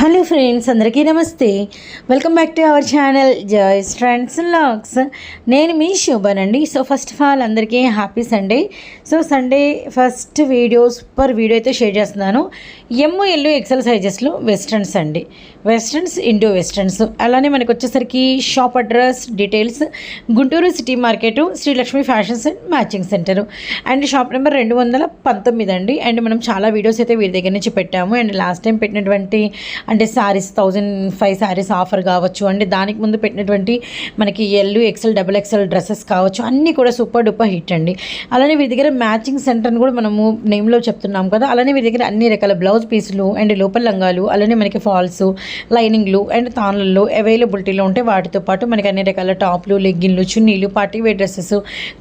Hello friends అందరికీ నమస్తే. Welcome back to our channel joys friends logs నేను మీ శోభనండి. సో ఫస్ట్ ఆఫ్ ఆల్ అందరికీ happy Sunday so Sunday first video super video అయితే share చేస్తున్నాను. ఎమ్ము ఎల్లు ఎక్సెల్ సైజెస్లో వెస్ట్రన్స్ అండి వెస్ట్రన్స్ ఇండో వెస్ట్రన్స్. అలానే మనకు వచ్చేసరికి shop address details Guntur city market Srilakshmi fashions and matching centre. And shop number రెండు వందల పంతొమ్మిది అండి. అండ్ మనం చాలా వీడియోస్ అయితే వీరి దగ్గర నుంచి పెట్టాము. అండ్ లాస్ట్ టైం పెట్టినటువంటి అంటే saris thousand five saris offer కావచ్చు. అండ్ దానికి ముందు పెట్టినటువంటి మనకి L XL double XL dresses కావచ్చు. అన్నీ కూడా సూపర్ డూపర్ హిట్ అండి. అలానే వీరి దగ్గర మ్యాచింగ్ సెంటర్ని కూడా మనము నేమ్లో చెప్తున్నాం కదా. అలానే వీరి దగ్గర అన్ని రకాల బ్లౌజ్ పీసులు అండ్ లోపల లంగాలు అలానే మనకి ఫాల్స్ లైనింగ్లు అండ్ తాన్లలో అవైలబిలిటీలో ఉంటే వాటితో పాటు మనకి అన్ని రకాల టాప్లు లెగ్గిన్లు చున్నీలు partywear dresses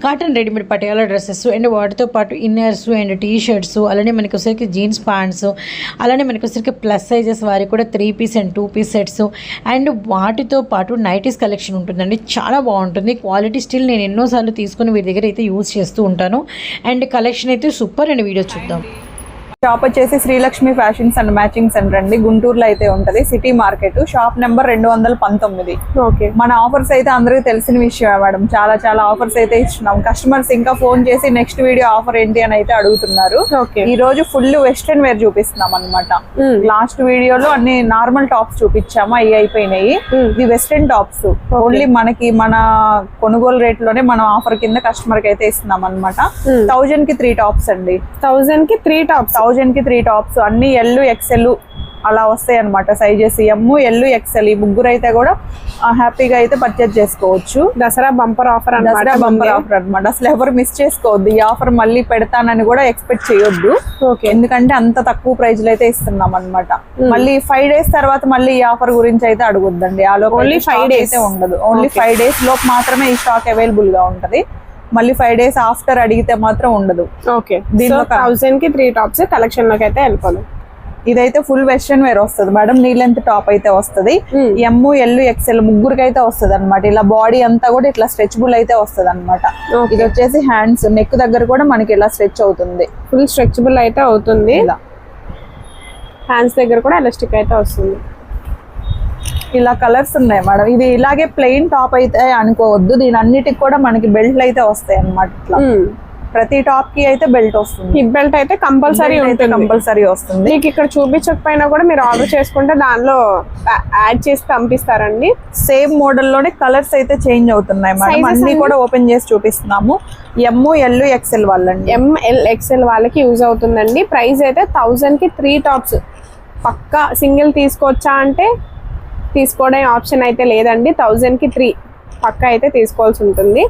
cotton readymade Patiala dresses and వాటితో పాటు ఇన్నర్స్ అండ్ టీ షర్ట్స్ అలానే మనకి వచ్చేసరికి జీన్స్ ప్యాంట్స్ అలానే మనకి వచ్చేసరికి ప్లస్ సైజెస్ వారి కూడా three piece and two piece sets and వాటితో పాటు నైటీస్ కలెక్షన్ ఉంటుందండి. చాలా బాగుంటుంది. క్వాలిటీ స్టిల్ నేను ఎన్నోసార్లు తీసుకుని వీరి దగ్గర అయితే యూజ్ చేస్తూ ఉంటాను. అండ్ కలెక్షన్ అయితే సూపర్ అండ్. వీడియో చూద్దాం. షాప్ వచ్చేసి Srilakshmi fashions and matching centre అండి గుంటూరులో అయితే ఉంటది. సిటీ మార్కెట్ షాప్ నెంబర్ రెండు వందల పంతొమ్మిది. ఓకే. మన ఆఫర్స్ అయితే అందరికీ తెలిసిన విషయం మేడం. చాలా చాలా ఆఫర్స్ అయితే ఇస్తున్నాం కస్టమర్స్ ఇంకా ఫోన్ చేసి నెక్స్ట్ వీడియో ఆఫర్ ఏంటి అని అయితే అడుగుతున్నారు. ఈ రోజు ఫుల్ వెస్ట్రన్ వేర్ చూపిస్తున్నాం అనమాట. లాస్ట్ వీడియోలో అన్ని నార్మల్ టాప్స్ చూపించాము. అవి అయిపోయినాయి. ఇది వెస్ట్రన్ టాప్స్ ఓన్లీ మనకి మన కొనుగోలు రేట్లోనే మనం ఆఫర్ కింద కస్టమర్కి అయితే ఇస్తున్నాం అనమాట. థౌజండ్కి త్రీ టాప్స్ అండి. థౌజండ్కి త్రీ టాప్స్ థౌజండ్కి త్రీ టాప్స్ అన్ని ఎల్ ఎక్సెల్ అలా వస్తాయి అనమాట సైజెస్ ఎమ్ ఎల్ ఎక్సెల్ ఈ ముగ్గురు అయితే కూడా హ్యాపీగా అయితే పర్చేజ్ చేసుకోవచ్చు. Dasara bumper offer Dasara bumper offer అనమాట అసలు ఎవరు మిస్ చేసుకోవద్దు. ఈ ఆఫర్ మళ్ళీ పెడతానని కూడా ఎక్స్పెక్ట్ చేయొద్దు. ఓకే. ఎందుకంటే అంత తక్కువ ప్రైజ్లో అయితే ఇస్తున్నాం అనమాట మళ్ళీ ఫైవ్ డేస్ తర్వాత మళ్ళీ ఈ ఆఫర్ గురించి అయితే అడగొద్దండి. ఆ లోపు stock days. అయితే ఉండదు. ఓన్లీ ఫైవ్ డేస్ లోపు మాత్రమే ఈ స్టాక్ అవైలబుల్గా ఉంటది. మళ్ళీ ఫైవ్ డేస్ ఆఫ్టర్ అడిగితే మాత్రం ఉండదు. ఓకే. దీనిలో కి త్రీ టాప్స్ కలెక్షన్లోకి అయితే వెళ్ళిపోదు. ఇదైతే ఫుల్ వెస్ట్రన్ వేర్ వస్తుంది. మేడం నీ లెంత్ టాప్ అయితే వస్తుంది. Hmm. ఎమ్ ఎల్ ఎక్సెల్ ముగ్గురికి అయితే వస్తుంది అనమాట ఇలా బాడీ అంతా కూడా ఇట్లా స్ట్రెచబుల్ అయితే వస్తుంది అనమాట. ఇది వచ్చేసి హ్యాండ్స్ నెక్ దగ్గర కూడా మనకి ఇలా స్ట్రెచ్ అవుతుంది. ఫుల్ స్ట్రెచబుల్ అయితే అవుతుంది. ఇలా. హ్యాండ్స్ దగ్గర కూడా ఎలాస్టిక్ అయితే వస్తుంది. ఇలా కలర్స్ ఉన్నాయి మేడం. ఇది ఇలాగే ప్లెయిన్ టాప్ అయితే అనుకోవద్దు. దీని అన్నిటికి కూడా మనకి బెల్ట్లు అయితే వస్తాయి అనమాట ప్రతి టాప్కి అయితే బెల్ట్ వస్తుంది. హిప్ బెల్ట్ అయితే కంపల్సరీ ఉంటుంది. కంపల్సరీ వస్తుంది. మీకు ఇక్కడ చూపించకపోయినా కూడా మీరు ఆర్డర్ చేసుకుంటే దానిలో యాడ్ చేసి పంపిస్తారండి. సేమ్ మోడల్లోనే కలర్స్ అయితే చేంజ్ అవుతున్నాయి మేడం. అన్ని? కూడా ఓపెన్ చేసి చూపిస్తున్నాము. ఎమ్ ఎల్ ఎక్సెల్ వాళ్ళండి. ఎంఎల్ ఎక్స్ఎల్ వాళ్ళకి యూజ్ అవుతుందండి. ప్రైస్ అయితే థౌజండ్కి త్రీ టాప్స్ పక్కా సింగిల్ తీసుకోవచ్చా అంటే తీసుకోవడం ఆప్షన్ అయితే లేదండి. థౌజండ్కి త్రీ పక్కా అయితే తీసుకోవాల్సి ఉంటుంది.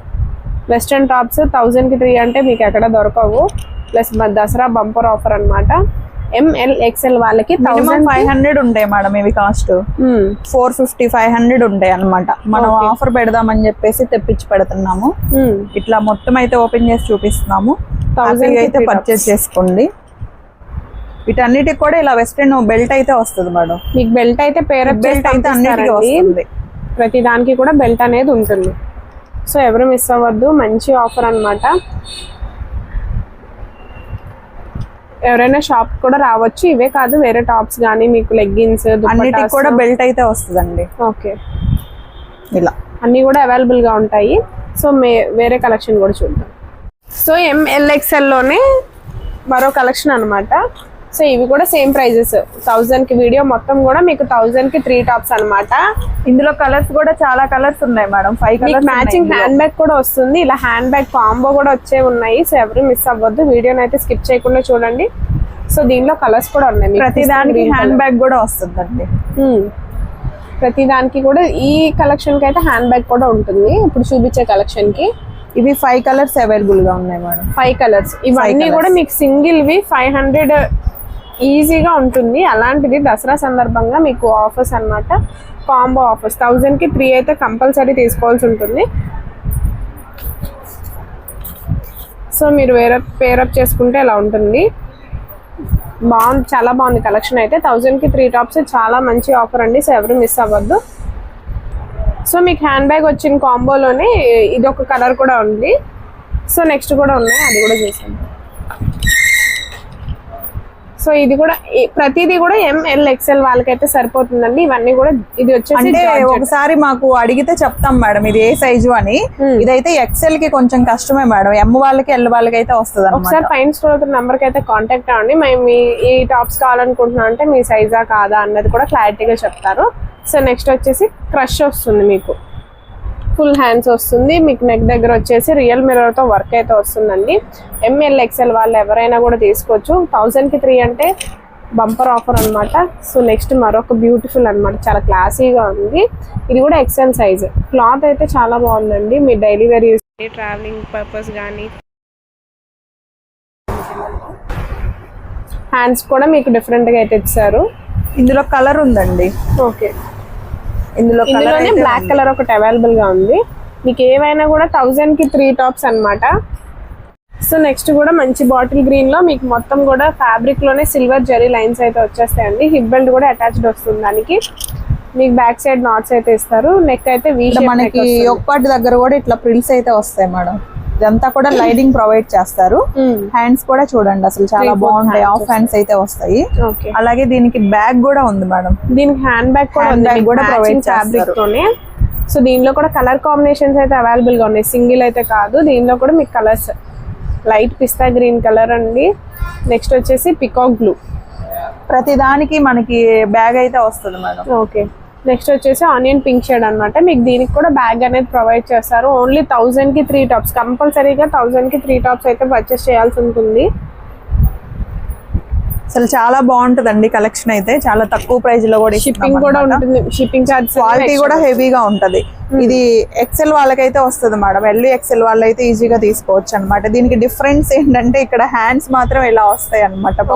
వెస్ట్రన్ టాప్స్ థౌజండ్కి త్రీ అంటే మీకు ఎక్కడ దొరకవు. ప్లస్ దసరా బంపర్ ఆఫర్ అనమాట ఎంఎల్ ఎక్స్ఎల్ వాళ్ళకి థౌజండ్ ఫైవ్ హండ్రెడ్ ఉంటాయి మేడం ఇవి cost. Four fifty five hundred ఉంటాయి అన్నమాట. మనం. ఆఫర్ పెడదామని చెప్పేసి తెప్పించి పెడుతున్నాము. ఇట్లా మొత్తం అయితే ఓపెన్ చేసి చూపిస్తున్నాము. 1000 హ్యాపీగా కి అయితే పర్చేస్ చేసుకోండి. వీటన్నిటికి కూడా ఇలా వెస్ట్రన్ బెల్ట్ అయితే వస్తుంది మేడం. మీకు బెల్ట్ అయితే పేరప్ బెల్ట్ అయితే అన్నిటికీ వస్తుంది. ప్రతి దానికి కూడా బెల్ట్ అనేది ఉంటుంది. సో ఎవరు మిస్ అవ్వద్దు మంచి ఆఫర్ అన్నమాట. ఎవరైనా షాప్ కూడా రావచ్చు ఇవే కాదు వేరే టాప్స్ కానీ మీకు లెగ్గిన్స్ అన్నిటికి కూడా బెల్ట్ అయితే వస్తుందండి. ఓకే. ఇలా. అన్నీ కూడా అవైలబుల్గా ఉంటాయి. సో మే వేరే కలెక్షన్ కూడా చూద్దాం. సో ఎంఎల్ఎక్స్ఎల్లోనే మరో కలెక్షన్ అన్నమాట. సో ఇవి కూడా సేమ్ ప్రైజెస్ థౌజండ్కి వీడియో మొత్తం కూడా మీకు థౌజండ్కి త్రీ టాప్స్ అన్నమాట. ఇందులో కలర్స్ కూడా చాలా కలర్స్ ఉన్నాయి madam. Five colours matching hand bag కూడా వస్తుంది. ఇలా హ్యాండ్ బ్యాగ్ కాంబో కూడా వచ్చే ఉన్నాయి. సో ఎవరు మిస్ అవ్వద్దు. వీడియోని అయితే స్కిప్ చేయకుండా చూడండి. సో దీనిలో కలర్స్ కూడా ఉన్నాయి. ప్రతి దానికి హ్యాండ్ బ్యాగ్ కూడా వస్తుందండి. Hmm. ప్రతి దానికి కూడా ఈ కలెక్షన్కి అయితే హ్యాండ్ బ్యాగ్ కూడా ఉంటుంది. ఇప్పుడు చూపించే కలెక్షన్కి. ఇవి ఫైవ్ కలర్స్ అవైలబుల్గా ఉన్నాయి మేడం. ఫైవ్ కలర్స్ ఇవన్నీ. కూడా మీకు సింగిల్ వి ఫైవ్ హండ్రెడ్ ఈజీగా ఉంటుంది. అలాంటిది దసరా సందర్భంగా మీకు ఆఫర్స్ అన్నమాట. Combo offers. థౌజండ్కి త్రీ అయితే కంపల్సరీ తీసుకోవాల్సి ఉంటుంది. సో మీరు వేరే పేరప్ చేసుకుంటే ఇలా ఉంటుంది? బాగుంది చాలా బాగుంది కలెక్షన్ అయితే. థౌజండ్కి త్రీ టాప్స్ చాలా మంచి ఆఫర్ అండి. సో ఎవరు మిస్ అవ్వద్దు. సో మీకు హ్యాండ్ బ్యాగ్ వచ్చిన కాంబోలోనే ఇది ఒక కలర్ కూడా ఉంది. సో నెక్స్ట్ కూడా ఉన్నాయి. అది కూడా చూసాను సో ఇది కూడా ప్రతిదీ కూడా ఎంఎల్ ఎక్స్ఎల్ వాళ్ళకైతే సరిపోతుందండి. ఇవన్నీ కూడా ఇది వచ్చేసి అంటే. ఒకసారి మాకు అడిగితే చెప్తాం మేడం ఇది ఏ సైజు అని. Hmm. ఇదైతే ఎక్సెల్కి కొంచెం కష్టమే మేడం. ఎమ్ వాళ్ళకి ఎల్ వాళ్ళకి అయితే వస్తుంది ఒకసారి పైన స్టోర్ అవుతున్న నెంబర్కి అయితే కాంటాక్ట్ అవ్వండి. మేము మీ- ఈ టాప్స్ కావాలనుకుంటున్నాం అంటే మీ సైజా కాదా అన్నది కూడా క్లారిటీగా చెప్తారు. సో నెక్స్ట్ వచ్చేసి క్రష్ వస్తుంది మీకు. ఫుల్ హ్యాండ్స్ వస్తుంది. మీకు నెక్ దగ్గర వచ్చేసి రియల్ మిర్రర్తో వర్క్ అయితే వస్తుందండి. ఎంఎల్ ఎక్స్ఎల్ వాళ్ళు ఎవరైనా కూడా తీసుకోవచ్చు. థౌసండ్కి త్రీ అంటే బంపర్ ఆఫర్ అన్నమాట. సో నెక్స్ట్ మరొక బ్యూటిఫుల్ అన్నమాట. చాలా క్లాసీగా ఉంది. ఇది కూడా ఎక్సెల్ సైజ్ క్లాత్ అయితే చాలా బాగుందండి. మీ daily wear use travelling purpose కానీ హ్యాండ్స్ కూడా మీకు డిఫరెంట్గా అయితే ఇచ్చారు. ఇందులో కలర్ ఉందండి. ఓకే. ఇందులో కలర్ ఇందులోనే బ్లాక్ కలర్ ఒకటి అవైలబుల్గా ఉంది. మీకు ఏవైనా కూడా థౌజండ్కి త్రీ టాప్స్ అన్నమాట. సో నెక్స్ట్ కూడా మంచి బాటిల్ గ్రీన్లో మీకు మొత్తం కూడా ఫ్యాబ్రిక్లోనే సిల్వర్ జరీ లైన్స్ అయితే వచ్చేస్తాయండి. హిప్ బెల్ట్ కూడా అటాచ్డ్ వస్తుంది దానికి. మీకు బ్యాక్ సైడ్ నాట్స్ అయితే ఇస్తారు. నెక్ అయితే మనకి ఒక్కటి దగ్గర కూడా ఇట్లా ప్రిల్స్ అయితే వస్తాయి మేడం. ఇదంతా కూడా లైనింగ్ ప్రొవైడ్ చేస్తారు. హ్యాండ్స్ కూడా చూడండి అసలు చాలా బాగుంటాయి. ఆఫ్ హ్యాండ్స్ అయితే వస్తాయి. అలాగే దీనికి బ్యాగ్ కూడా ఉంది మేడం. దీనికి హ్యాండ్ బ్యాగ్ కూడా ఫ్యాబ్రిక్ చేస్తారు. తోనే. సో దీనిలో కూడా కలర్ కాంబినేషన్స్ అయితే అవైలబుల్గా ఉన్నాయి. సింగిల్ అయితే కాదు. దీనిలో కూడా మీకు colours light pista green colour అండి. నెక్స్ట్ వచ్చేసి పికాక్ బ్లూ ప్రతి దానికి మనకి బ్యాగ్ అయితే వస్తుంది మేడం. ఓకే నెక్స్ట్ వచ్చేసి ఆనియన్ పింక్ షేడ్ అన్నమాట. మీకు దీనికి కూడా బ్యాగ్ అనేది ప్రొవైడ్ చేస్తారు. ఓన్లీ థౌజండ్కి త్రీ టాప్స్. కంపల్సరీగా థౌజండ్కి త్రీ టాప్స్ అయితే పర్చేస్ చేయాల్సి ఉంటుంది. అసలు చాలా బాగుంటదండి కలెక్షన్ అయితే. చాలా తక్కువ ప్రైస్లో కూడా షిప్పింగ్ కూడా ఉంటుంది. షిప్పింగ్ చార్జెస్ క్వాలిటీ కూడా హెవీగా ఉంటది. ఇది ఎక్సెల్ వాళ్ళకైతే వస్తుంది మేడం. ఎల్లు ఎక్సెల్ వాళ్ళైతే ఈజీగా తీసుకోవచ్చు అన్నమాట. దీనికి డిఫరెన్స్ ఏంటంటే ఇక్కడ హ్యాండ్స్ మాత్రం ఇలా వస్తాయి అనమాట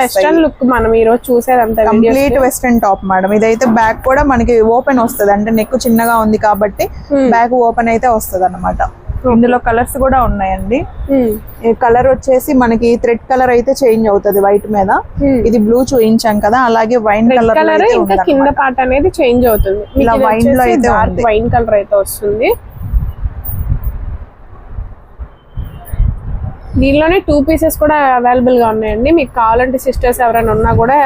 వెస్టర్న్ లుక్ మనం ఈ రోజు చూసేదంతా కంప్లీట్ వెస్టర్న్ టాప్ మేడం. ఇదైతే బ్యాక్ కూడా మనకి ఓపెన్ వస్తుంది. అంటే నెక్ చిన్నగా ఉంది కాబట్టి బ్యాక్ ఓపెన్ అయితే వస్తుంది అనమాట ఇందులో కలర్స్ కూడా ఉన్నాయండి. కలర్ వచ్చేసి మనకి థ్రెడ్ కలర్ అయితే చేంజ్ అవుతుంది వైట్ మీద. ఇది బ్లూ చూపించాం కదా అలాగే వైన్ కలర్ కలర్ ఇంకా కింద పార్ట్ అనేది చేంజ్ అవుతుంది. ఇలా wine లో అయితే. వైన్ కలర్ అయితే వస్తుంది. దీనిలోనే టూ పీసెస్ కూడా అవైలబుల్గా ఉన్నాయండి. మీకు కావాలంటే సిస్టర్స్ ఎవరైనా ఉన్నా కూడా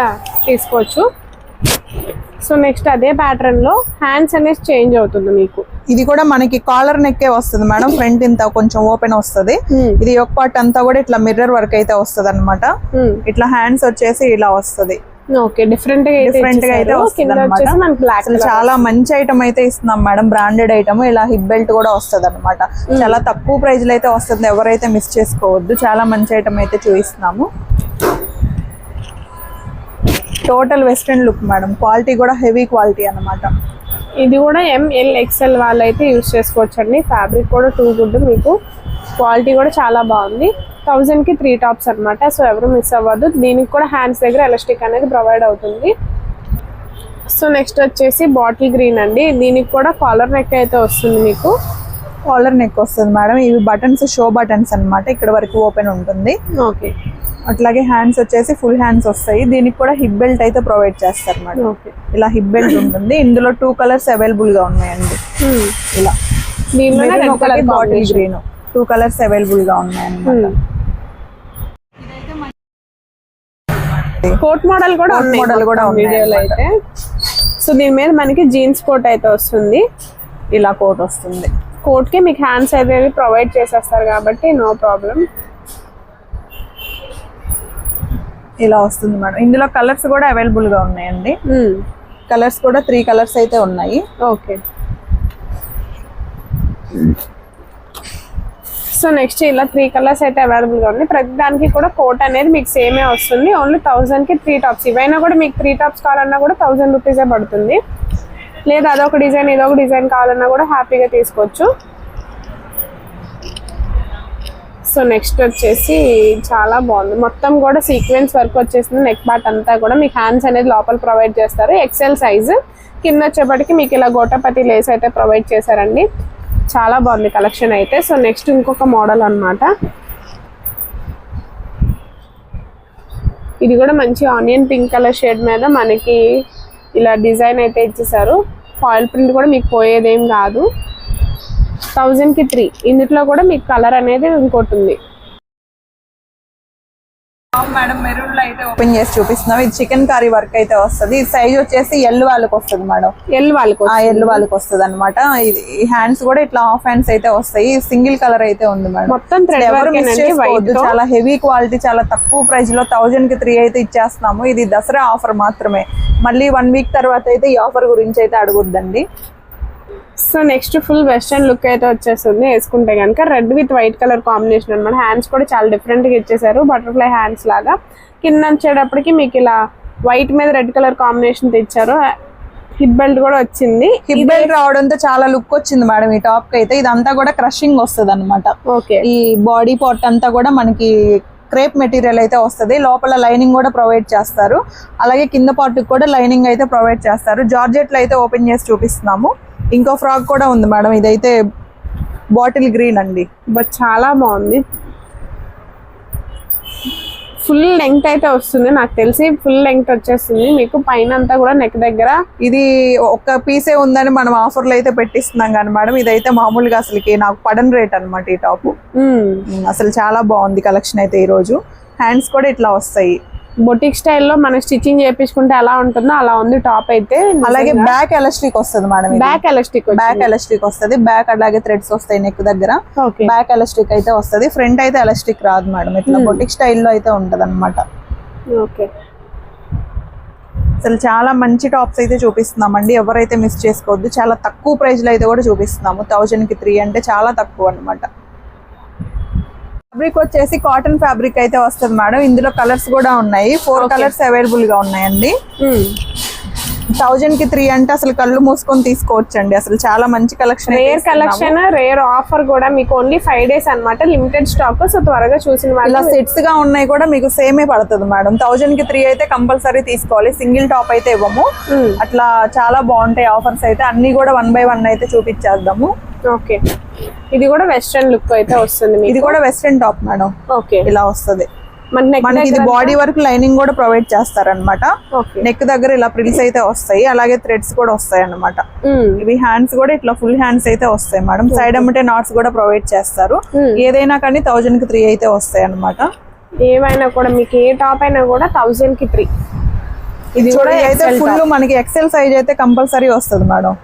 తీసుకోవచ్చు. సో నెక్స్ట్ అదే ప్యాటర్న్లో హ్యాండ్స్ అనేది చేంజ్ అవుతుంది మీకు. ఇది కూడా మనకి కాలర్ నెక్కే వస్తుంది మేడం ఫ్రంట్ ఇంత కొంచెం ఓపెన్ వస్తుంది. ఇది ఒక పార్ట్ అంతా కూడా ఇట్లా మిర్రర్ వర్క్ అయితే వస్తుంది అనమాట ఇట్లా హ్యాండ్స్ వచ్చేసి ఇలా వస్తుంది. ఓకే డిఫరెంట్గా డిఫరెంట్గా అయితే. వస్తుంది చాలా మంచి ఐటమ్ అయితే ఇస్తున్నాం మేడం బ్రాండెడ్ ఐటమ్ ఇలా హిప్ బెల్ట్ కూడా వస్తుంది అనమాట చాలా తక్కువ ప్రైస్లో అయితే వస్తుంది ఎవరైతే మిస్ చేసుకోవద్దు. చాలా మంచి ఐటమ్ అయితే చూపిస్తున్నాము. Total western look madam. Quality కూడా హెవీ క్వాలిటీ అనమాట ఇది కూడా ఎంఎల్ ఎక్స్ఎల్ వాళ్ళు అయితే యూస్ చేసుకోవచ్చు అండి ఫ్యాబ్రిక్ కూడా టూ గుడ్ మీకు. క్వాలిటీ కూడా చాలా బాగుంది. థౌజండ్కి త్రీ టాప్స్ అన్నమాట. సో ఎవరు మిస్ అవ్వద్దు. దీనికి కూడా హ్యాండ్స్ దగ్గర ఎలాస్టిక్ అనేది ప్రొవైడ్ అవుతుంది. సో నెక్స్ట్ వచ్చేసి బాటిల్ గ్రీన్ అండి. దీనికి కూడా కాలర్ నెక్ అయితే వస్తుంది మీకు. కాలర్ నెక్ వస్తుంది మేడం. ఇవి బటన్స్ షో బటన్స్ అన్నమాట. ఇక్కడ వరకు ఓపెన్ ఉంటుంది. ఓకే. అట్లాగే హ్యాండ్స్ వచ్చేసి ఫుల్ హ్యాండ్స్ వస్తాయి. దీనికి కూడా హిప్ బెల్ట్ అయితే ప్రొవైడ్ చేస్తారు మేడం. ఇలా హిప్ బెల్ట్ ఉంటుంది. ఇందులో టూ కలర్స్ అవైలబుల్గా ఉన్నాయండి. ఇలా. ఒకటి బాటిల్ గ్రీన్ టూ కలర్స్ అవైలబుల్గా ఉన్నాయన్నమాట. కోట్ మోడల్ కూడా model కూడా వీడియోలో. అయితే. సో దీని మీద మనకి జీన్స్ కోట్ అయితే వస్తుంది. ఇలా కోట్ వస్తుంది. కోట్కి మీకు హ్యాండ్స్ అయితే ప్రొవైడ్ చేసేస్తారు కాబట్టి నో ప్రాబ్లం ఇలా వస్తుంది మేడం. ఇందులో కలర్స్ కూడా అవైలబుల్గా ఉన్నాయండి కలర్స్ కూడా త్రీ కలర్స్ అయితే ఉన్నాయి. ఓకే. సో నెక్స్ట్ ఇలా త్రీ కలర్స్ అయితే అవైలబుల్గా ఉంది ప్రతి దానికి కూడా కోట్ అనేది మీకు సేమే వస్తుంది. ఓన్లీ థౌసండ్కి త్రీ టాప్స్. ఇవైనా కూడా మీకు త్రీ టాప్స్ కావాలన్నా కూడా థౌసండ్ రూపీసే పడుతుంది. లేదా అదొక డిజైన్ ఇదొక డిజైన్ కావాలన్నా కూడా హ్యాపీగా తీసుకోవచ్చు. సో నెక్స్ట్ వచ్చేసి చాలా బాగుంది. మొత్తం కూడా సీక్వెన్స్ వర్క్ వచ్చేసింది. నెక్ పార్ట్ అంతా కూడా మీకు హ్యాండ్స్ అనేది లోపల ప్రొవైడ్ చేస్తారు. ఎక్సెల్ సైజు కింద వచ్చేప్పటికి మీకు ఇలా గోటపతి లేస్ అయితే ప్రొవైడ్ చేశారండి. చాలా బాగుంది కలెక్షన్ అయితే. సో నెక్స్ట్ ఇంకొక మోడల్ అనమాట ఇది కూడా మంచి ఆనియన్ పింక్ కలర్ షేడ్ మీద మనకి ఇలా డిజైన్ అయితే ఇచ్చేసారు. ఫాయిల్ ప్రింట్ కూడా మీకు పోయేదేం కాదు. థౌజండ్కి త్రీ. ఇందులో కూడా మీకు కలర్ అనేది ఇంకోటి ఉంది. మేడం మెరూన్లో అయితే ఓపెన్ చేసి చూపిస్తున్నాం. ఇది చికెన్ కర్రీ వర్క్ అయితే వస్తుంది. ఇది సైజ్ వచ్చేసి ఎల్ వాళ్ళకి వస్తుంది మేడం. ఎల్ వాళ్ళకు ఆ ఎల్ వాళ్ళకి వస్తుంది అనమాట ఇది హ్యాండ్స్ కూడా ఇట్లా హాఫ్ హ్యాండ్స్ అయితే వస్తాయి. సింగిల్ కలర్ అయితే ఉంది మేడం. మొత్తం ఎవరు మిస్ చేసుకోవద్దు. చాలా హెవీ క్వాలిటీ చాలా తక్కువ ప్రైస్లో థౌజండ్కి త్రీ అయితే ఇచ్చేస్తున్నాము. ఇది దసరా ఆఫర్ మాత్రమే. మళ్ళీ వన్ వీక్ తర్వాత అయితే ఈ ఆఫర్ గురించి అయితే అడగొద్దండి. So next full western look అయితే వచ్చేస్తుంది. వేసుకుంటే కనుక red with white colour combination అనమాట హ్యాండ్స్ కూడా చాలా డిఫరెంట్గా ఇచ్చేసారు. బటర్ఫ్లై హ్యాండ్స్ లాగా. కింద వచ్చేటప్పటికి మీకు ఇలా వైట్ మీద రెడ్ కలర్ కాంబినేషన్ తెచ్చారు. హిప్ బెల్ట్ కూడా వచ్చింది. హిప్ బెల్ట్ రావడంతో చాలా లుక్ వచ్చింది మేడం ఈ టాప్కి అయితే. ఇదంతా కూడా క్రషింగ్ వస్తుంది అనమాట ఓకే ఈ బాడీ పార్ట్ అంతా కూడా మనకి క్రేప్ మెటీరియల్ అయితే వస్తుంది. లోపల లైనింగ్ కూడా ప్రొవైడ్ చేస్తారు. అలాగే కింద పార్ట్కి కూడా లైనింగ్ అయితే ప్రొవైడ్ చేస్తారు. జార్జెట్లు అయితే ఓపెన్ చేసి చూపిస్తున్నాము. ఇంకో ఫ్రాక్ కూడా ఉంది మేడం. ఇదైతే బాటిల్ గ్రీన్ అండి. బట్ చాలా బాగుంది. ఫుల్ లెంగ్త్ అయితే వస్తుంది. నాకు తెలిసి ఫుల్ లెంగ్త్ వచ్చేస్తుంది. మీకు పైన అంతా కూడా నెక్ దగ్గర ఇది ఒక్క పీసే ఉందని మనం ఆఫర్లు అయితే పెట్టిస్తున్నాం కానీ మేడం. ఇదైతే మామూలుగా అసలుకి నాకు పడన్ రేట్ అన్నమాట ఈ టాప్. అసలు చాలా బాగుంది కలెక్షన్ అయితే ఈ రోజు హ్యాండ్స్ కూడా ఇట్లా వస్తాయి. బొటిక్ స్టైల్లో మనం స్టిచ్చింగ్ చేయించుకుంటే ఎలా ఉంటుందో అలా ఉంది టాప్ అయితే అలాగే బ్యాక్ ఎలాస్టిక్ వస్తుంది madam back elastic back elastic వస్తుంది. బ్యాక్ అలాగే థ్రెడ్స్ వస్తాయి నెక్ దగ్గర. బ్యాక్ ఎలాస్టిక్ అయితే వస్తుంది. ఫ్రంట్ అయితే ఎలాస్టిక్ రాదు మేడం. ఇట్లా బొటిక్ స్టైల్లో అయితే ఉంటది అనమాట ఓకే. అసలు చాలా మంచి టాప్స్ అయితే చూపిస్తున్నామండి. ఎవరైతే మిస్ చేసుకోవద్దు చాలా తక్కువ ప్రైస్లో అయితే కూడా చూపిస్తున్నాము. థౌజండ్కి త్రీ అంటే చాలా తక్కువ అన్నమాట. ఫ్యాబ్రిక్ వచ్చేసి కాటన్ ఫ్యాబ్రిక్ అయితే వస్తుంది మేడం. ఇందులో కలర్స్ కూడా ఉన్నాయి. ఫోర్ కలర్స్ అవైలబుల్గా ఉన్నాయండి. థౌజండ్కి త్రీ అంటే అసలు కళ్ళు మూసుకొని తీసుకోవచ్చండి. అసలు చాలా మంచి collection rare collection rare offer కూడా మీకు ఓన్లీ ఫైవ్ డేస్ అన్నమాట. లిమిటెడ్ స్టాక్ సో త్వరగా చూసిన ఇలా వాళ్ళు సెట్స్గా ఉన్నాయి కూడా మీకు సేమే పడుతుంది మేడం. థౌజండ్కి త్రీ అయితే కంపల్సరీ తీసుకోవాలి. సింగిల్ టాప్ అయితే ఇవ్వము. Hmm. అట్లా చాలా బాగుంటాయి ఆఫర్స్ అయితే. అన్ని కూడా వన్ బై వన్ అయితే చూపించేద్దాము. ఓకే ఇది కూడా వెస్ట్రన్ లుక్ అయితే వస్తుంది ఇది కూడా వెస్ట్రన్ టాప్ మేడం ఓకే ఇలా వస్తుంది. మన నెక్ మనకి ఇది బాడీ వరకు లైనింగ్ కూడా ప్రొవైడ్ చేస్తారనమాట నెక్ దగ్గర ఇలా ప్రిల్స్ అయితే వస్తాయి. అలాగే థ్రెడ్స్ కూడా వస్తాయి అన్నమాట ఇవి హ్యాండ్స్ కూడా ఇట్లా ఫుల్ హ్యాండ్స్ అయితే వస్తాయి మేడం సైడ్ అమ్మటే నాట్స్ కూడా ప్రొవైడ్ చేస్తారు. Hmm. ఏదైనా కానీ థౌజండ్కి త్రీ అయితే వస్తాయి అన్నమాట ఏమైనా కూడా మీకు ఏ టాప్ అయినా కూడా థౌజండ్కి త్రీ ఇది కూడా అయితే ఫుల్ మనకి ఎక్సెల్ సైజ్ అయితే కంపల్సరీ వస్తుంది మేడం.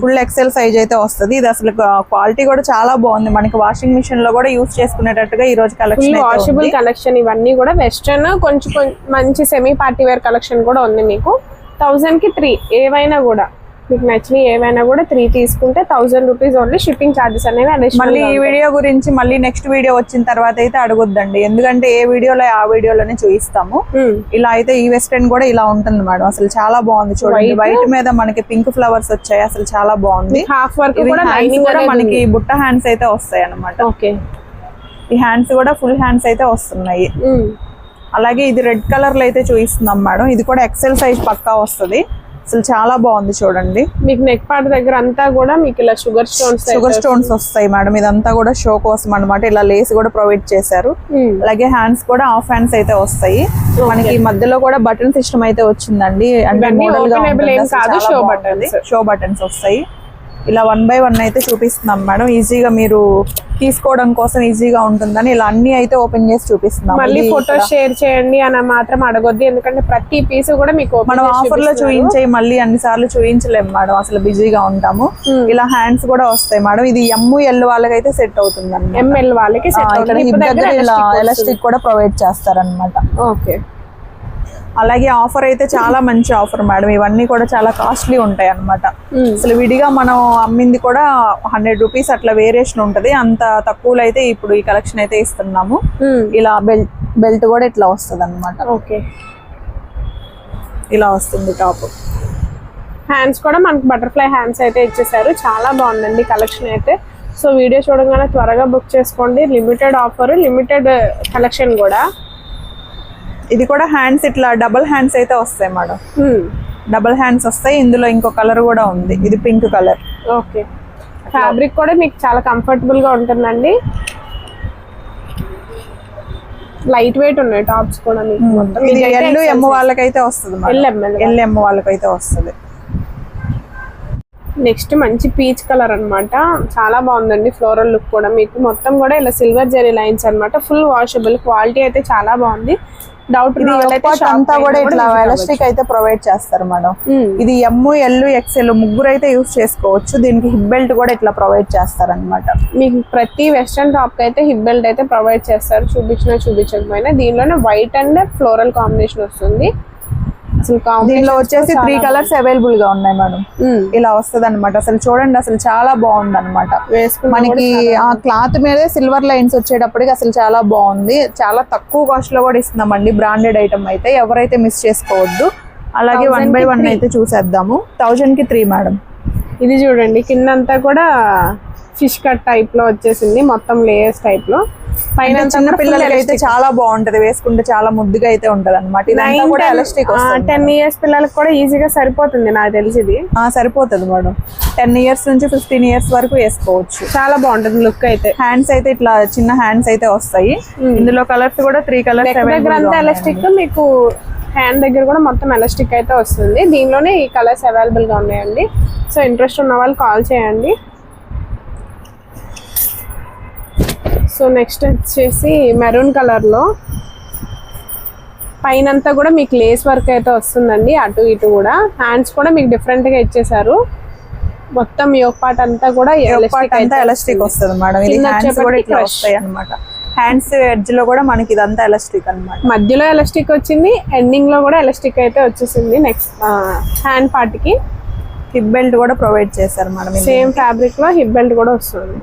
ఫుల్ ఎక్సెల్ సైజ్ అయితే వస్తుంది. ఇది అసలు క్వాలిటీ కూడా చాలా బాగుంది. మనకి వాషింగ్ మిషన్లో కూడా యూస్ చేసుకునేటట్టుగా ఈ రోజు కలెక్షన్ వాషబుల్ కలెక్షన్ ఇవన్నీ కూడా వెస్ట్రన్ కొంచెం మంచి సెమీ పార్టీ వేర్ కలెక్షన్ కూడా ఉంది మీకు. థౌజండ్కి త్రీ ఏవైనా కూడా. మీకు నచ్చినవి ఏవైనా కూడా త్రీ తీసుకుంటే thousand rupees only shipping charges అనేవి మళ్ళీ ఈ. వీడియో గురించి మళ్ళీ నెక్స్ట్ వీడియో వచ్చిన తర్వాత అయితే అడగొద్దండి. ఎందుకంటే ఏ వీడియోలో ఆ వీడియోలోనే చూపిస్తాము. Hmm. ఇలా అయితే ఈ వెస్టర్న్ కూడా ఇలా ఉంటుంది మేడం. అసలు చాలా బాగుంది. చూడండి. వైట్ మీద మనకి పింక్ ఫ్లవర్స్ వచ్చాయి. అసలు చాలా బాగుంది. హాఫ్ వర్క్ కూడా మనకి బుట్ట హ్యాండ్స్ అయితే వస్తాయి అన్నమాట ఓకే ఈ హ్యాండ్స్ కూడా ఫుల్ హ్యాండ్స్ అయితే వస్తున్నాయి. అలాగే ఇది రెడ్ కలర్లో అయితే చూపిస్తున్నాం మేడం. ఇది కూడా ఎక్సెల్ సైజ్ పక్కా వస్తుంది. అసలు చాలా బాగుంది చూడండి. మీకు నెక్ పార్ట్ దగ్గర అంతా కూడా మీకు ఇలా షుగర్ స్టోన్స్ షుగర్ స్టోన్స్ వస్తాయి మేడం. ఇదంతా కూడా షో కోసం అన్నమాట. ఇలా లేస్ కూడా ప్రొవైడ్ చేశారు. అలాగే హ్యాండ్స్ కూడా హాఫ్ హ్యాండ్స్ అయితే వస్తాయి. మనకి మధ్యలో కూడా బటన్ సిస్టమ్ అయితే వచ్చిందండి. అంటే మోడల్గా. షో బటన్స్ వస్తాయి. ఇలా వన్ బై వన్ అయితే చూపిస్తున్నాం మేడం. ఈజీగా మీరు తీసుకోవడం కోసం ఈజీగా ఉంటుందని ఇలా అన్ని అయితే ఓపెన్ చేసి చూపిస్తున్నాం. మళ్ళీ ఫోటో షేర్ చేయండి అని మాత్రం అడగొద్దు. ఎందుకంటే ప్రతి పీస్ కూడా మీకు మనం ఆఫర్లో చూపిస్తున్నారు. చూపించే మళ్ళీ అన్ని సార్లు చూపించలేము మేడం. అసలు బిజీగా ఉంటాము. ఇలా హ్యాండ్స్ కూడా వస్తాయి మేడం. ఇది ఎమ్ము ఎల్ వాళ్ళకైతే సెట్ అవుతుంది. ఎంఎల్ వాళ్ళకి సెట్ ఇలా ఎలాస్టిక్ కూడా ప్రొవైడ్ చేస్తారనమాట. ఓకే అలాగే ఆఫర్ అయితే చాలా మంచి ఆఫర్ మేడం. ఇవన్నీ కూడా చాలా కాస్ట్లీ ఉంటాయి అన్నమాట. Hmm. అసలు విడిగా మనం అమ్మింది కూడా హండ్రెడ్ రూపీస్ అట్లా వేరియేషన్ ఉంటది. అంత తక్కువలో అయితే ఇప్పుడు ఈ కలెక్షన్ అయితే ఇస్తున్నాము. ఇలా బెల్ట్ బెల్ట్ కూడా ఇట్లా వస్తుంది అనమాట ఓకే. ఇలా వస్తుంది టాప్. హ్యాండ్స్ కూడా మనకు బటర్ఫ్లై హ్యాండ్స్ అయితే ఇచ్చేసారు. చాలా బాగుందండి కలెక్షన్ అయితే. సో వీడియో చూడగానే త్వరగా బుక్ చేసుకోండి. లిమిటెడ్ ఆఫర్ లిమిటెడ్ కలెక్షన్ కూడా. ఇది కూడా హ్యాండ్స్ ఇట్లా డబుల్ హ్యాండ్స్ అయితే వస్తాయి మేడం. Hmm. డబుల్ హ్యాండ్స్ వస్తాయి ఇందులో ఇంకో కలర్ కూడా ఉంది. ఇది పింక్ కలర్ ఓకే ఫ్యాబ్రిక్ కూడా మీకు చాలా కంఫర్టబుల్గా ఉంటుందండి. లైట్ వెయిట్ ఉన్నాయి టాప్స్ కూడా మీకు మొత్తం. ఇది ఇదైతే ఎల్ XL ఎమ్. వాళ్ళకైతే వస్తుంది L, M, L. L M వాళ్ళకైతే వస్తుంది. నెక్స్ట్ మంచి పీచ్ కలర్ అన్నమాట. చాలా బాగుందండి ఫ్లోరల్ లుక్ కూడా. మీకు మొత్తం కూడా ఇలా సిల్వర్ జెరీ లైన్స్ అన్నమాట. ఫుల్ వాషబుల్ క్వాలిటీ అయితే చాలా బాగుంది. డౌట్ అంతా కూడా ఇట్లా ఎలాస్టిక్ అయితే ప్రొవైడ్ చేస్తారు మేడం. ఇది ఎమ్ ఎల్ ఎక్స్ఎల్ ముగ్గురు అయితే యూస్ చేసుకోవచ్చు. దీనికి హిప్ బెల్ట్ కూడా ఇట్లా ప్రొవైడ్ చేస్తారు అనమాట మీకు ప్రతి వెస్ట్రన్ టాప్కి అయితే హిప్ బెల్ట్ అయితే ప్రొవైడ్ చేస్తారు. చూపించినా చూపించకపోయినా. దీనిలోనే వైట్ అండ్ ఫ్లోరల్ కాంబినేషన్ వస్తుంది. అసలు దీనిలో వచ్చేసి త్రీ కలర్స్ అవైలబుల్గా ఉన్నాయి మేడం ఇలా వస్తుంది అనమాట అసలు చూడండి అసలు చాలా బాగుంది అనమాట మనకి ఆ క్లాత్ మీదే సిల్వర్ లైన్స్ వచ్చేటప్పటికి అసలు చాలా బాగుంది. చాలా తక్కువ కాస్ట్లో కూడా ఇస్తున్నామండి. బ్రాండెడ్ ఐటమ్ అయితే ఎవరైతే మిస్ చేసుకోవద్దు. అలాగే వన్ బై వన్ అయితే చూసేద్దాము. థౌజండ్కి త్రీ మేడం ఇది చూడండి కింద అంతా కూడా ఫిష్ కట్ టైప్లో వచ్చేసింది. మొత్తం లేయర్స్ టైప్లో. పైన చిన్న పిల్లలకి అయితే చాలా బాగుంటది వేసుకుంటే చాలా ముద్దుగా అయితే ఉంటది అనమాట టెన్ ఇయర్స్ పిల్లలకి కూడా ఈజీగా సరిపోతుంది నాకు తెలిసి ఇది ఆ, సరిపోతుంది మేడం. టెన్ ఇయర్స్ నుంచి ఫిఫ్టీన్ ఇయర్స్ వరకు వేసుకోవచ్చు. చాలా బాగుంటుంది లుక్ అయితే. హ్యాండ్స్ అయితే ఇట్లా చిన్న హ్యాండ్స్ అయితే వస్తాయి. ఇందులో కలర్స్ కూడా త్రీ కలర్స్ ఎలాస్టిక్ మీకు హ్యాండ్ దగ్గర కూడా మొత్తం ఎలాస్టిక్ అయితే వస్తుంది. దీనిలోనే ఈ కలర్స్ అవైలబుల్గా ఉన్నాయండి. సో ఇంట్రెస్ట్ ఉన్న వాళ్ళు కాల్ చేయండి. సో నెక్స్ట్ వచ్చేసి మెరూన్ కలర్లో పైన అంతా కూడా మీకు లేస్ వర్క్ అయితే వస్తుందండి అటు ఇటు కూడా. హ్యాండ్స్ కూడా మీకు డిఫరెంట్గా ఇచ్చేసారు మొత్తం యోగ్ పార్ట్ అంతా కూడా ఎలాస్టిక్ వస్తుంది. మేడం ఇది హ్యాండ్స్ కూడా ఇట్లా. వస్తాయి అనమాట హ్యాండ్స్ ఎడ్జ్లో కూడా మనకి ఇదంతా ఎలాస్టిక్ అన్నమాట. మధ్యలో ఎలాస్టిక్ వచ్చింది ఎండింగ్లో కూడా ఎలాస్టిక్ అయితే వచ్చేసింది నెక్స్ట్ హ్యాండ్ పార్ట్కి. హిప్ బెల్ట్ కూడా ప్రొవైడ్ చేశారు మేడం. సేమ్ ఫ్యాబ్రిక్లో హిప్ బెల్ట్ కూడా వస్తుంది.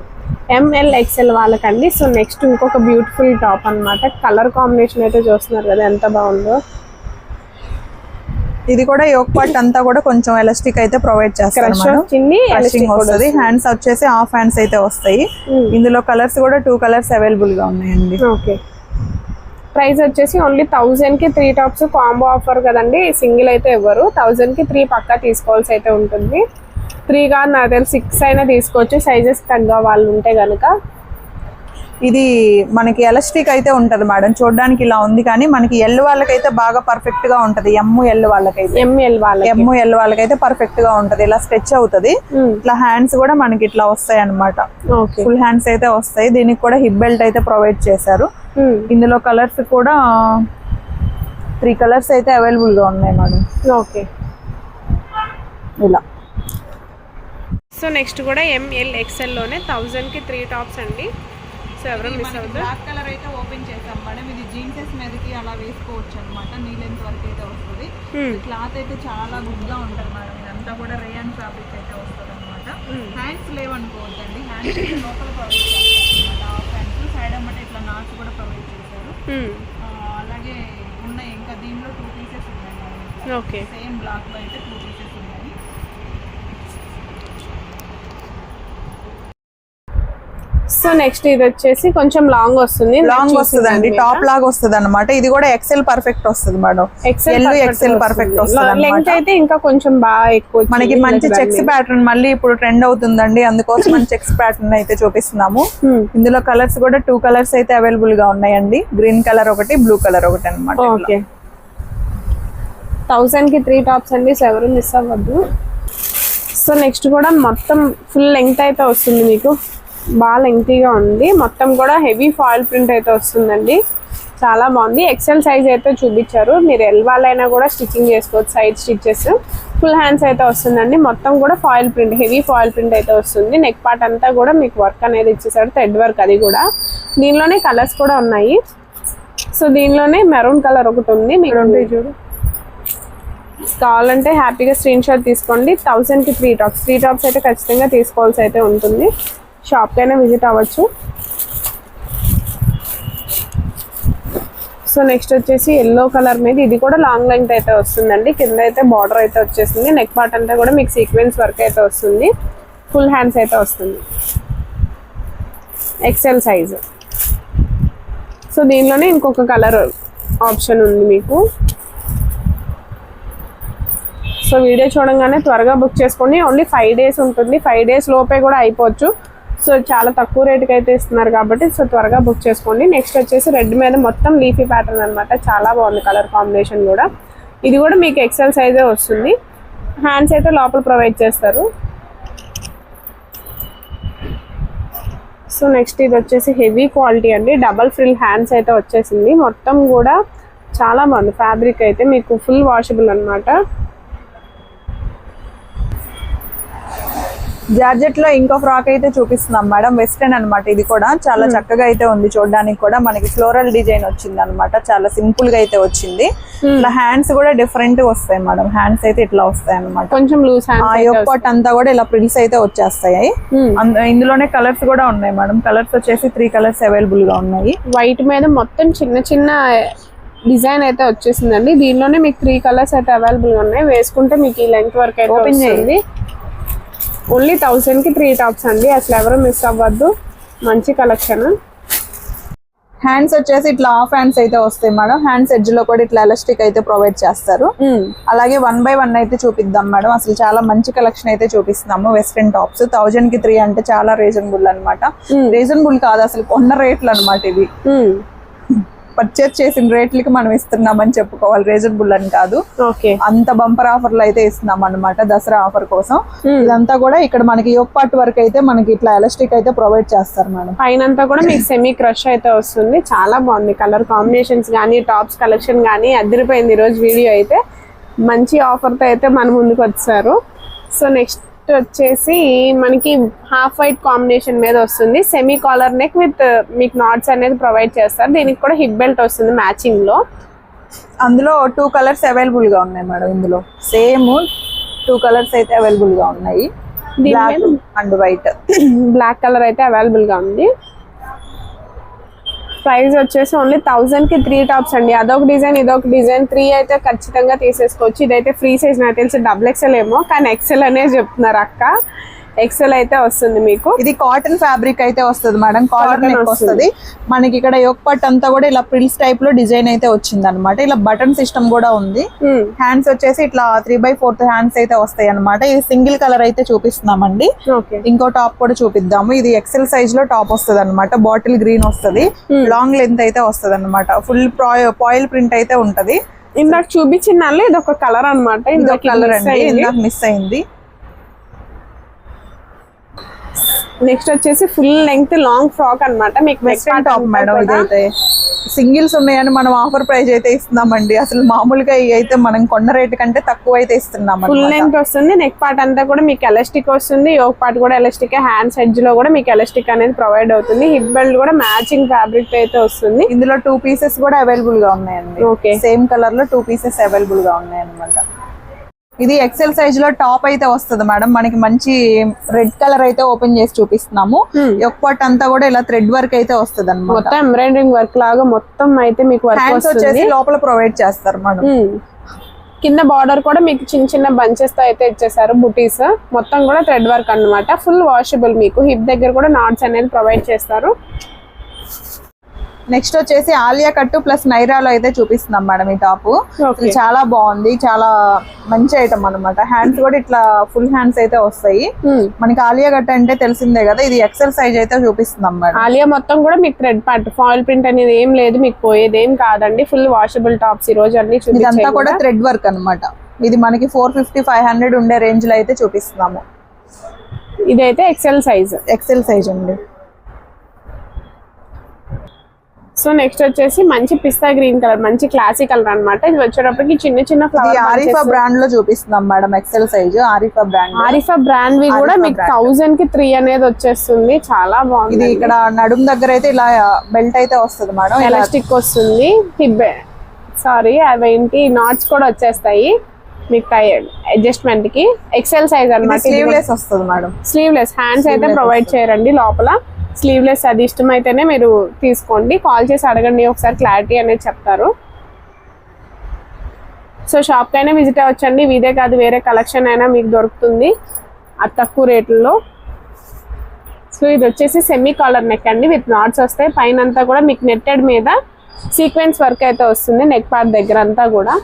ఎంఎల్ ఎక్స్ఎల్ వాళ్ళకండి. సో నెక్స్ట్ ఇంకొక బ్యూటిఫుల్ టాప్ అన్నమాట. కలర్ కాంబినేషన్ అయితే చూస్తున్నారు కదా ఎంత బాగుందో. ఇది కూడా యోగ్ పార్ట్ అంతా కూడా కొంచెం ఎలాస్టిక్ అయితే ప్రొవైడ్ చేస్తారు వస్తుంది. హ్యాండ్స్ వచ్చేసి హాఫ్ హ్యాండ్స్ అయితే వస్తాయి. Hmm. ఇందులో కలర్స్ కూడా టూ కలర్స్ అవైలబుల్గా ఉన్నాయండి. ఓకే. ప్రైస్ వచ్చేసి ఓన్లీ థౌజండ్కి త్రీ టాప్స్ కాంబో ఆఫర్ కదండి. సింగిల్ అయితే ఇవ్వరు థౌజండ్కి త్రీ పక్కా తీసుకోవాల్సి అయితే ఉంటుంది. త్రీ కాదు నాకు తెలిసి సిక్స్ అయినా తీసుకోవచ్చు. సైజెస్ తగ్గ వాళ్ళు ఉంటే కనుక ఇది మనకి ఎలాస్టిక్ అయితే ఉంటది మేడం. చూడడానికి ఇలా ఉంది కానీ మనకి ఎల్ వాళ్ళకైతే బాగా పర్ఫెక్ట్గా ఉంటది. ఎమ్ ఎల్ వాళ్ళకైతే. ఎంఎల్ వాళ్ళకి. ఎమ్ ఎల్ వాళ్ళకైతే పర్ఫెక్ట్గా ఉంటది. ఇలా స్ట్రెచ్ అవుతది. ఇట్లా హ్యాండ్స్ కూడా మనకి ఇట్లా వస్తాయి అన్నమాట. ఓకే ఫుల్ హ్యాండ్స్ అయితే వస్తాయి. దీనికి కూడా హిప్ బెల్ట్ అయితే ప్రొవైడ్ చేశారు. ఇందులో కలర్స్ కూడా త్రీ కలర్స్ అయితే అవైలబుల్గా ఉన్నాయి మేడం. ఓకే ఇలా. సో నెక్స్ట్ కూడా ఎంఎల్ ఎక్స్ఎల్లోనే థౌజండ్కి త్రీ టాప్స్ అండి. సో ఎవరు మిస్ అవుతుంది బ్లాక్ కలర్ అయితే ఓపెన్ చేసాం మేడం ఇది జీన్సెస్ మీదకి అలా వేసుకోవచ్చు అనమాట నీ లెంత్ వరకు అయితే వస్తుంది. క్లాత్ అయితే చాలా గుడ్గా ఉంటుంది మేడం ఇదంతా కూడా రేయన్ ఫ్యాబ్రిక్ అయితే వస్తుంది అనమాట హ్యాండ్స్ లేవనుకోవద్దండి హ్యాండ్స్ లోపల ప్రొవైడ్ చేస్తారు హ్యాండ్స్ సైడ్ అమ్మట ఇట్లా నాట్స్ కూడా ప్రొవైడ్ చేశారు. ఆ, అలాగే ఉన్నాయి. ఇంకా దీనిలో టూ పీసెస్ ఉన్నాయి మేడం ఓకే సేమ్ బ్లాక్లో అయితే టూ పీసెస్ ఉన్నాయి సో నెక్స్ట్ ఇది వచ్చేసి కొంచెం లాంగ్ వస్తుంది. లాంగ్ వస్తుంది అండి టాప్ లాగా వస్తుంది అనమాట ఇది కూడా ఎక్సెల్ పర్ఫెక్ట్ వస్తుంది మేడం. ఎక్సెల్ ఎక్సెల్ పర్ఫెక్ట్ వస్తుంది. లెంగ్త్ అయితే ఇంకా కొంచెం బాగా ఎక్కువ. మనకి మంచి చెక్స్ ప్యాటర్న్ మళ్ళీ ఇప్పుడు ట్రెండ్ అవుతుందండి. అందుకోసం మనం చెక్స్ ప్యాటర్న్ అయితే చూపిస్తున్నాము. Hmm. ఇందులో కలర్స్ కూడా టూ కలర్స్ అయితే అవైలబుల్గా ఉన్నాయండి. గ్రీన్ కలర్ ఒకటి బ్లూ కలర్ ఒకటి అనమాట ఓకే థౌసండ్కి త్రీ టాప్స్ అండి ఎవరు మిస్ అవ్వద్దు. సో నెక్స్ట్ కూడా మొత్తం ఫుల్ లెంగ్త్ అయితే వస్తుంది మీకు. బాగా లెంగ్తీగా ఉంది. మొత్తం కూడా హెవీ ఫాయిల్ ప్రింట్ అయితే వస్తుందండి. చాలా బాగుంది. ఎక్సెల్ సైజ్ అయితే చూపించారు. మీరు ఎల్ వాళ్ళైనా కూడా స్టిచ్చింగ్ చేసుకోవచ్చు సైడ్ స్టిచెస్ ఫుల్ హ్యాండ్స్ అయితే వస్తుందండి. మొత్తం కూడా foil print heavy foil print అయితే వస్తుంది. నెక్ పార్ట్ అంతా కూడా మీకు వర్క్ అనేది ఇచ్చేసాడు థ్రెడ్ వర్క్ అది కూడా. దీనిలోనే కలర్స్ కూడా ఉన్నాయి. సో దీనిలోనే మెరూన్ కలర్ ఒకటి ఉంది. మీకు చూడు. కావాలంటే హ్యాపీగా స్క్రీన్ షాట్ తీసుకోండి. థౌసండ్కి త్రీ టాప్స్ త్రీ టాప్స్ అయితే ఖచ్చితంగా తీసుకోవాల్సి అయితే ఉంటుంది. షాప్కి విజిట్ అవ్వచ్చు. సో నెక్స్ట్ వచ్చేసి ఎల్లో కలర్ మీద ఇది కూడా లాంగ్ లెంగ్త్ అయితే వస్తుందండి. కింద అయితే బార్డర్ అయితే వచ్చేసింది. నెక్ పార్ట్ అంతా కూడా మీకు సీక్వెన్స్ వర్క్ అయితే వస్తుంది. ఫుల్ హ్యాండ్స్ అయితే వస్తుంది. ఎక్సెల్ సైజు సో దీనిలోనే ఇంకొక కలర్ ఆప్షన్ ఉంది మీకు. సో వీడియో చూడంగానే త్వరగా బుక్ చేసుకోండి. ఓన్లీ ఫైవ్ డేస్ ఉంటుంది. ఫైవ్ డేస్ లోపే కూడా అయిపోవచ్చు. సో చాలా తక్కువ రేటుకి అయితే ఇస్తున్నారు కాబట్టి సో త్వరగా బుక్ చేసుకోండి. నెక్స్ట్ వచ్చేసి రెడ్ మీద మొత్తం లీఫీ ప్యాటర్న్ అనమాట చాలా బాగుంది కలర్ కాంబినేషన్ కూడా. ఇది కూడా మీకు ఎక్సెల్ సైజే వస్తుంది. హ్యాండ్స్ అయితే లోపల ప్రొవైడ్ చేస్తారు. సో నెక్స్ట్ ఇది వచ్చేసి హెవీ క్వాలిటీ అండి. డబల్ ఫ్రిల్ హ్యాండ్స్ అయితే వచ్చేసింది. మొత్తం కూడా చాలా బాగుంది. ఫ్యాబ్రిక్ అయితే మీకు ఫుల్ వాషబుల్ అనమాట జార్జెట్లో ఇంకో ఫ్రాక్ అయితే చూపిస్తున్నాం మేడం. వెస్టర్న్ అన్నమాట ఇది కూడా. చాలా చక్కగా అయితే ఉంది చూడడానికి కూడా. మనకి ఫ్లోరల్ డిజైన్ వచ్చింది అనమాట చాలా సింపుల్గా అయితే వచ్చింది. ఇట్లా హ్యాండ్స్ కూడా డిఫరెంట్ వస్తాయి మేడం. హ్యాండ్స్ అయితే ఇట్లా వస్తాయి అనమాట కొంచెం లూజ్ ఆ యొక్కట్ అంతా కూడా ఇలా ప్రిల్స్ అయితే వచ్చేస్తాయి. Hmm. ఇందులోనే కలర్స్ కూడా ఉన్నాయి మేడం. కలర్స్ వచ్చేసి త్రీ కలర్స్ అవైలబుల్గా ఉన్నాయి. వైట్ మీద మొత్తం చిన్న చిన్న డిజైన్ అయితే వచ్చేసిందండి. దీనిలోనే మీకు త్రీ కలర్స్ అయితే అవైలబుల్గా ఉన్నాయి. వేసుకుంటే మీకు ఈ లెంత్ వరకు అయితే Open చేయి. ఓన్లీ థౌసండ్కి త్రీ టాప్స్ అండి. అసలు ఎవరు మిస్ అవ్వద్దు. మంచి కలెక్షన్. హ్యాండ్స్ వచ్చేసి ఇట్లా హాఫ్ హ్యాండ్స్ అయితే వస్తాయి మేడం. హ్యాండ్స్ ఎడ్జ్లో కూడా ఇట్లా ఎలాస్టిక్ అయితే ప్రొవైడ్ చేస్తారు. అలాగే వన్ బై వన్ అయితే చూపిద్దాం మేడం. అసలు చాలా మంచి కలెక్షన్ అయితే చూపిస్తున్నాము వెస్ట్రన్ టాప్స్ థౌజండ్కి త్రీ అంటే చాలా రీజనబుల్ అన్నమాట. రీజనబుల్ కాదు అసలు కొన్న రేట్లు అన్నమాట ఇవి. పర్చేస్ చేసిన రేట్లకి మనం ఇస్తున్నామని చెప్పుకోవాలి. రీజనబుల్ అని కాదు. ఓకే అంత బంపర్ ఆఫర్లు అయితే ఇస్తున్నాం అన్నమాట దసరా ఆఫర్ కోసం. ఇదంతా కూడా ఇక్కడ మనకి యోగ్ పార్ట్ వరకు అయితే మనకి ఇట్లా ఎలాస్టిక్ అయితే ప్రొవైడ్ చేస్తారు మేడం. పైనంతా కూడా మీకు సెమీ క్రష్ అయితే వస్తుంది. చాలా బాగుంది. కలర్ కాంబినేషన్స్ కానీ టాప్స్ కలెక్షన్ కానీ అదిరిపోయింది ఈరోజు వీడియో అయితే. మంచి ఆఫర్తో అయితే మన ముందుకు వచ్చారు. సో నెక్స్ట్ వచ్చేసి మనకి హాఫ్ వైట్ కాంబినేషన్ మీద వస్తుంది. సెమీ కాలర్ నెక్ విత్ మీకు నాట్స్ అనేది ప్రొవైడ్ చేస్తారు. దీనికి కూడా హిప్ బెల్ట్ వస్తుంది మ్యాచింగ్లో. అందులో టూ కలర్స్ అవైలబుల్గా ఉన్నాయి మేడం ఇందులో. సేమ్ టూ కలర్స్ అయితే అవైలబుల్గా ఉన్నాయి. Black and white black colour అయితే అవైలబుల్గా ఉంది. ప్రైస్ వచ్చేసి ఓన్లీ థౌజండ్కి త్రీ టాప్స్ అండి. అదొక డిజైన్ ఇదొక డిజైన్ త్రీ అయితే ఖచ్చితంగా తీసేసుకోవచ్చు. ఇదైతే ఫ్రీ సైజ్ నాకు తెలిసి డబుల్ ఎక్సెల్ ఏమో కానీ ఎక్సెల్ అనే చెప్తున్నారు అక్క. ఎక్సెల్ అయితే వస్తుంది మీకు. ఇది కాటన్ ఫ్యాబ్రిక్ అయితే వస్తుంది మేడం కాలర్ నెక్ వస్తుంది. మనకి ఇక్కడ యోగ్ పట్ అంతా కూడా ఇలా ప్రిల్స్ టైప్లో డిజైన్ అయితే వచ్చింది అనమాట ఇలా బటన్ సిస్టమ్ కూడా ఉంది. Hmm. హ్యాండ్స్ వచ్చేసి ఇట్లా త్రీ బై ఫోర్త్ హ్యాండ్స్ అయితే వస్తాయి అనమాట ఇది సింగిల్ కలర్ అయితే చూపిస్తున్నామండి. ఇంకో టాప్ కూడా చూపిద్దాము. ఇది ఎక్సెల్ సైజ్లో టాప్ వస్తుంది అనమాట బాటిల్ గ్రీన్ వస్తుంది లాంగ్ లెంత్ అయితే వస్తుంది అనమాట ఫుల్ పాయిల్ ప్రింట్ అయితే ఉంటది. ఇందాక చూపించిన ఇది ఒక కలర్ అనమాట ఇది కలర్ అండి. ఇందాక మిస్ అయింది. నెక్స్ట్ వచ్చేసి ఫుల్ లెంగ్త్ లాంగ్ ఫ్రాక్ అన్నమాట. మీకు వెస్ట్రన్ టాప్ మేడం ఇదైతే సింగిల్స్ ఉన్నాయని మనం ఆఫర్ ప్రైస్ అయితే ఇస్తున్నామండి. అసలు మామూలుగా ఇవి అయితే మనం కొన్న రేటు కంటే తక్కువ అయితే ఇస్తున్నాం ఫుల్. లెంగ్త్ వస్తుంది. నెక్ పార్ట్ అంతా కూడా మీకు ఎలాస్టిక్ వస్తుంది. యోగ్ పార్ట్ కూడా ఎలాస్టిక్ హ్యాండ్స్ ఎడ్జ్లో కూడా మీకు ఎలాస్టిక్ అనేది ప్రొవైడ్ అవుతుంది. హిప్ బెల్ట్ కూడా మ్యాచింగ్ ఫ్యాబ్రిక్ అయితే వస్తుంది. ఇందులో టూ పీసెస్ కూడా అవైలబుల్గా ఉన్నాయండి. Okay. సేమ్ కలర్లో టూ పీసెస్ అవైలబుల్గా ఉన్నాయి అన్నమాట ఇది ఎక్సెల్ సైజ్లో టాప్ అయితే వస్తుంది మేడం. మనకి మంచి రెడ్ కలర్ అయితే ఓపెన్ చేసి చూపిస్తున్నాము. ఒక్కటి అంతా కూడా ఇలా థ్రెడ్ వర్క్ అయితే వస్తుంది అనమాట మొత్తం ఎంబ్రాయిడరింగ్ వర్క్ లాగా మొత్తం అయితే మీకు హ్యాండ్స్ వచ్చేసి లోపల ప్రొవైడ్ చేస్తారు మేడం. ఉమ్. కింద బార్డర్ కూడా మీకు చిన్న చిన్న బంచెస్తో అయితే ఇచ్చేసారు బుటీస్. మొత్తం కూడా థ్రెడ్ వర్క్ అన్నమాట. ఫుల్ వాషబుల్ మీకు. హిప్ దగ్గర కూడా నాట్స్ అనేది ప్రొవైడ్ చేస్తారు. నెక్స్ట్ వచ్చేసి ఆలియా కట్టు ప్లస్ నైరాలో అయితే చూపిస్తున్నాం మేడం ఈ టాప్. చాలా బాగుంది చాలా మంచి ఐటమ్ అన్నమాట. హ్యాండ్స్ కూడా ఇట్లా ఫుల్ హ్యాండ్స్ అయితే వస్తాయి. ఉమ్. మనకి ఆలియా కట్ అంటే తెలిసిందే కదా ఇది ఎక్సెల్ సైజ్ అయితే చూపిస్తున్నాం మేడం. ఆలియా మొత్తం కూడా మీకు థ్రెడ్ పార్ట్ ఫాయిల్ ప్రింట్ అనేది ఏం లేదు మీకు పోయేది ఏం కాదండి. ఫుల్ వాషబుల్ టాప్స్ ఈ రోజు అన్ని ఇదంతా కూడా. థ్రెడ్ వర్క్ అన్నమాట. ఇది మనకి ఫోర్ ఫిఫ్టీ ఫైవ్ హండ్రెడ్ ఉండే రేంజ్లో అయితే చూపిస్తున్నాము. ఇదైతే ఎక్సెల్ సైజ్ ఎక్సెల్ సైజ్ అండి. సో నెక్స్ట్ వచ్చేసి మంచి పిస్తా గ్రీన్ కలర్ మంచి క్లాసిక్ కలర్ అన్నమాట. ఇది వచ్చేటప్పటికి చిన్న చిన్న ఇది ఫ్లవర్ ఆరిఫా బ్రాండ్లో చూపిస్తున్నాం madam XL size Arifa brand Arifa brand వి కూడా మీకు. థౌజండ్కి త్రీ అనేది వచ్చేస్తుంది. చాలా ఇది బాగుంది ఇక్కడ నడుం దగ్గర అయితే ఇలా బెల్ట్ అయితే వస్తుంది మేడం. ఎలాస్టిక్ వస్తుంది. హిప్ సారీ అవేంటి నాట్స్ కూడా వచ్చేస్తాయి. మీకు టైర్డ్ అడ్జస్ట్మెంట్కి. ఎక్సెల్ సైజ్ అనమాట స్లీవ్లెస్ వస్తుంది మేడం. స్లీవ్లెస్ హ్యాండ్స్ అయితే ప్రొవైడ్ చేయరండి లోపల. స్లీవ్లెస్ అది ఇష్టమైతేనే మీరు తీసుకోండి. కాల్ చేసి అడగండి ఒకసారి క్లారిటీ అనేది చెప్తారు. సో షాప్కి అయినా విజిట్ అవ్వచ్చండి. ఇదే కాదు వేరే కలెక్షన్ అయినా మీకు దొరుకుతుంది. అది తక్కువ రేట్లలో. సో ఇది వచ్చేసి సెమీ కాలర్ నెక్ అండి. విత్ నాట్స్ వస్తాయి. పైన అంతా కూడా మీకు నెట్టెడ్ మీద సీక్వెన్స్ వర్క్ అయితే వస్తుంది. నెక్ పార్ట్ దగ్గర అంతా కూడా.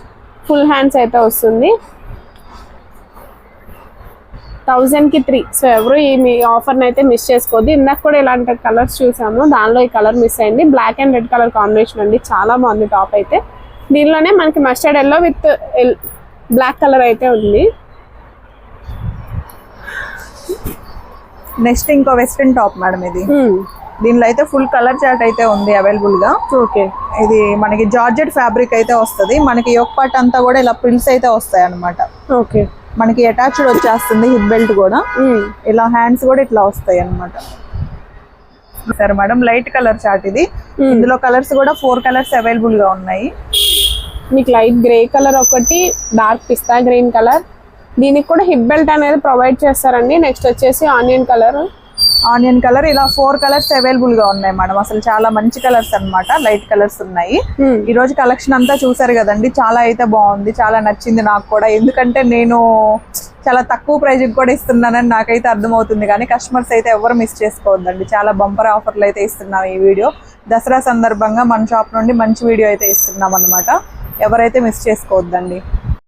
ఫుల్ హ్యాండ్స్ అయితే వస్తుంది. థౌజండ్కి త్రీ. సో ఎవరు ఈ మీ ఆఫర్ని అయితే మిస్ చేసుకోవద్దు. ఇందాక కూడా ఇలాంటి కలర్స్ చూసాము. దానిలో ఈ కలర్ మిస్ అయింది. Black and red colour combination అండి. చాలా బాగుంది టాప్ అయితే. దీనిలోనే మనకి mustard yellow with black colour అయితే ఉంది. నెక్స్ట్ ఇంకో వెస్ట్రన్ టాప్ మేడం ఇది. Hmm. దీనిలో అయితే ఫుల్ కలర్ చార్ట్ అయితే ఉంది అవైలబుల్గా. ఓకే ఇది మనకి జార్జెట్ ఫ్యాబ్రిక్ అయితే వస్తుంది. మనకి యోక్ పార్ట్ అంతా కూడా ఇలా ప్రిల్స్ అయితే వస్తాయి అన్నమాట ఓకే మనకి అటాచ్డ్ వచ్చేస్తుంది హిప్ బెల్ట్ కూడా. ఇలా హ్యాండ్స్ కూడా ఇట్లా వస్తాయి అన్నమాట. సరే మేడం లైట్ కలర్ చార్ట్ ఇది. ఇందులో కలర్స్ కూడా ఫోర్ కలర్స్ అవైలబుల్గా ఉన్నాయి. మీకు లైట్ గ్రే కలర్ ఒకటి డార్క్ పిస్తా గ్రీన్ కలర్. దీనికి కూడా హిప్ బెల్ట్ అనేది ప్రొవైడ్ చేస్తారండి. నెక్స్ట్ వచ్చేసి ఆనియన్ కలర్. ఆనియన్ కలర్ ఇలా ఫోర్ కలర్స్ అవైలబుల్గా ఉన్నాయి మేడం. అసలు చాలా మంచి కలర్స్ అన్నమాట. లైట్ కలర్స్ ఉన్నాయి. ఈ రోజు కలెక్షన్ అంతా చూసారు కదండి. చాలా అయితే బాగుంది. చాలా నచ్చింది నాకు కూడా. ఎందుకంటే నేను చాలా తక్కువ ప్రైజ్ కూడా ఇస్తున్నానని నాకైతే అర్థమవుతుంది. కానీ కస్టమర్స్ అయితే ఎవరు మిస్ చేసుకోవద్దండి. చాలా బంపర్ ఆఫర్లు అయితే ఇస్తున్నాం ఈ వీడియో దసరా సందర్భంగా మన షాప్ నుండి మంచి వీడియో అయితే ఇస్తున్నాం అనమాట ఎవరైతే మిస్ చేసుకోవద్దండి.